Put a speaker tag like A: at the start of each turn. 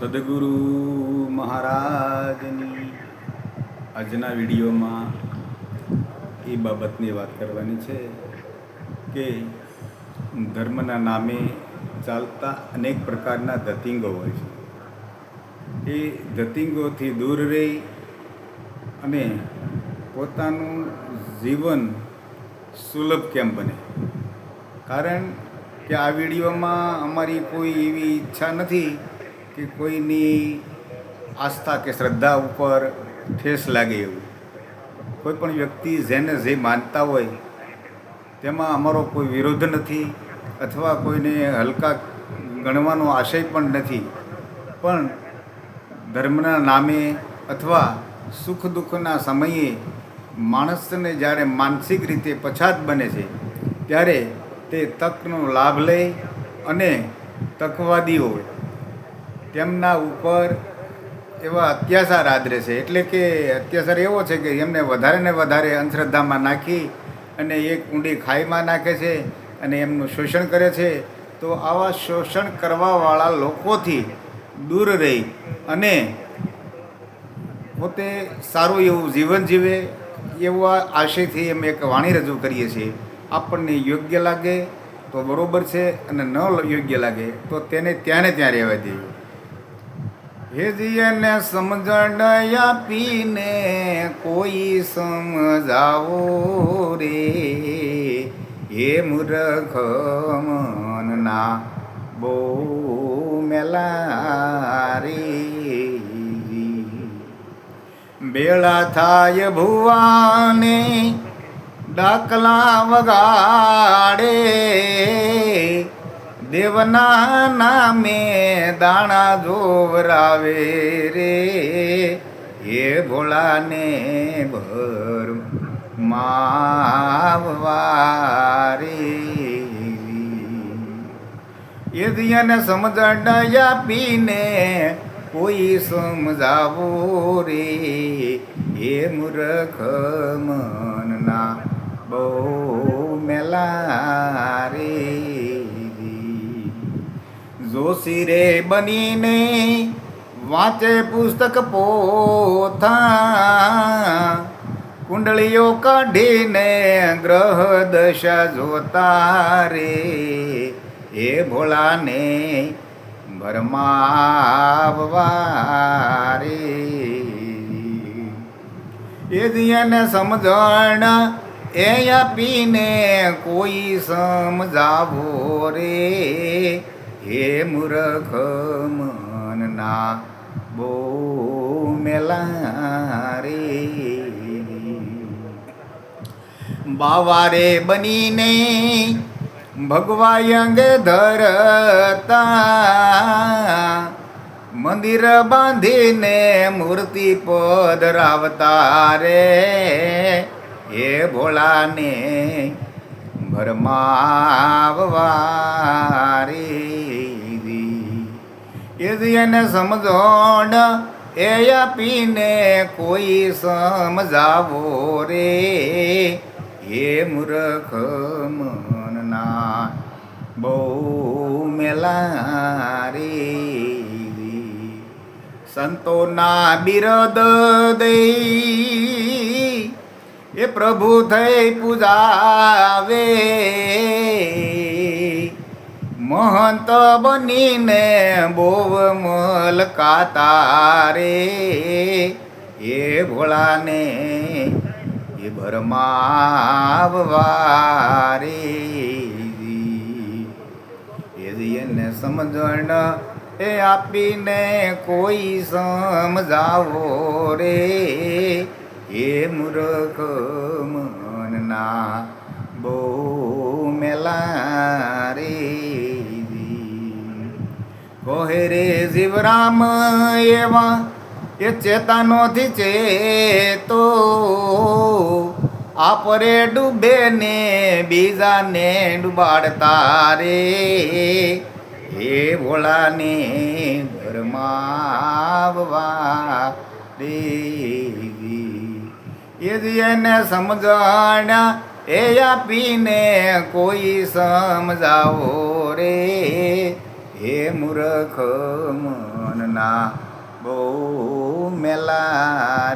A: સદગુરુ મહારાજની. આજના વિડીયોમાં એ બાબતની વાત કરવાની છે કે ધર્મના નામે ચાલતા અનેક પ્રકારના ધતિંગો હોય છે. એ ધતિંગોથી દૂર રહી અને પોતાનું જીવન સુલભ કેમ બને? કારણ કે આ વિડીયોમાં અમારી કોઈ એવી ઈચ્છા નથી કે કોઈની આસ્થા કે શ્રદ્ધા ઉપર ઠેસ લાગે એવું. કોઈ પણ વ્યક્તિ જેને જે માનતા હોય, તેમાં અમારો કોઈ વિરોધ નથી અથવા કોઈને હલકા ગણવાનો આશય પણ નથી. પણ ધર્મના નામે અથવા સુખ દુઃખના સમયે માણસને જ્યારે માનસિક રીતે પછાત બને છે, ત્યારે તે તકનો લાભ લે અને તકવાદીઓ તેમના ઉપર એવા અત્યાચાર આદરે છે. એટલે કે અત્યાચાર એવો છે કે એમને વધારે ને વધારે અંધશ્રદ્ધામાં નાખી અને એક ઊંડી ખાઈમાં નાખે છે અને એમનું શોષણ કરે છે. તો આવા શોષણ કરવાવાળા લોકોથી દૂર રહી અને પોતે સારું એવું જીવન જીવે એવા આશયથી અમે એક વાણી રજૂ કરીએ છીએ. આપણને યોગ્ય લાગે તો બરાબર છે અને ન યોગ્ય લાગે તો તેને ત્યાં ને ત્યાં રહેવા દઈએ. હેજીને સમજણ આપીને કોઈ સમજાવો રે. હે મૂર્ખ મનના બો મેલા બેળા થાય ભુવાને ડાકલા વગાડે. દેવના નામે દાણા જોવરાવે રે. એ ભોળાને ભર માવવારે એ દિયાને સમજણ આપીને કોઈ સમજાવો રે. એ મૂર્ખ મનના બહુ મેલા જોશી રે બનીને વાંચે પુસ્તક પોથા. કુંડળીઓ કાઢીને ગ્રહ દશા જોતા રે. એ ભોળાને ભરમાવારે એ દિયાને સમજણ, એ આપીને કોઈ સમજાવો રે. હે મૂર્ખ મનના બો મેલા રે બાવારે બનીને ભગવાય અંગે ધરતા. મંદિર બાંધીને મૂર્તિ પધરાવતા રે. હે ભોળાને ભરમાવવારી એ એને સમજણ, એ આપીને કોઈ સમજાવો રે. હે મૂર્ખ મનના, બહુ મેલા રે સંતોના બિરદ દઈ એ પ્રભુ થઈ પૂજાવે. મહંત બનીને બોવ મલકાતા રે એ ભોળાને એ ભરમાવવારે. એ એને સમજણ એ આપીને કોઈ સમજાવો રે. એ મૂર્ખ મનના બહુ મેલા રે કહે રે જીવરામ એવા, એ ચેતાનોથી ચેતો. આપરે ડૂબે ને બીજાને ડૂબાડતા રે. હે ભોળાને ભરમાવવા રે જ એને સમજણ એ આપીને કોઈ સમજાવો રે હે મૂર્ખ મનના બહુ મેલા